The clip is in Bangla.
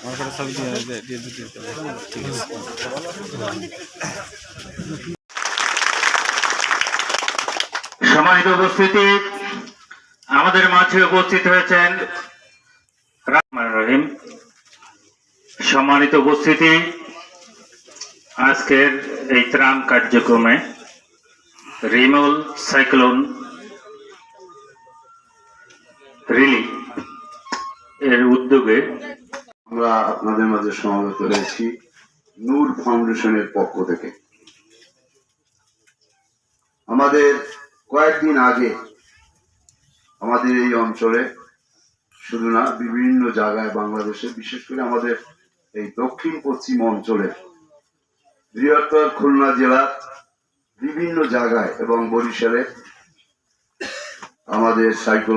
আমার কাছে দিয়ে দিয়ে দিতে ঠিক আছে। সম্মানিত উপস্থিতি, আমাদের মাঝে উপস্থিত হয়েছেন রহমান রহিম। সম্মানিত উপস্থিতি, আজকের এই ত্রাণ কার্যক্রমে রিমল সাইক্লোন রিলিফ এর উদ্যোগে আমরা আপনাদের মাঝে সমাবেত হয়েছি নূর ফাউন্ডেশনের পক্ষ থেকে। আমাদের কয়েকদিন আগে আমাদের এই অঞ্চলে, শুধু না, বিভিন্ন জায়গায় বাংলাদেশে, বিশেষ করে আমাদের এই দক্ষিণ পশ্চিম অঞ্চলে বৃহত্তর খুলনা জেলার বিভিন্ন জায়গায় এবং বরিশালে আমাদের সাইকেল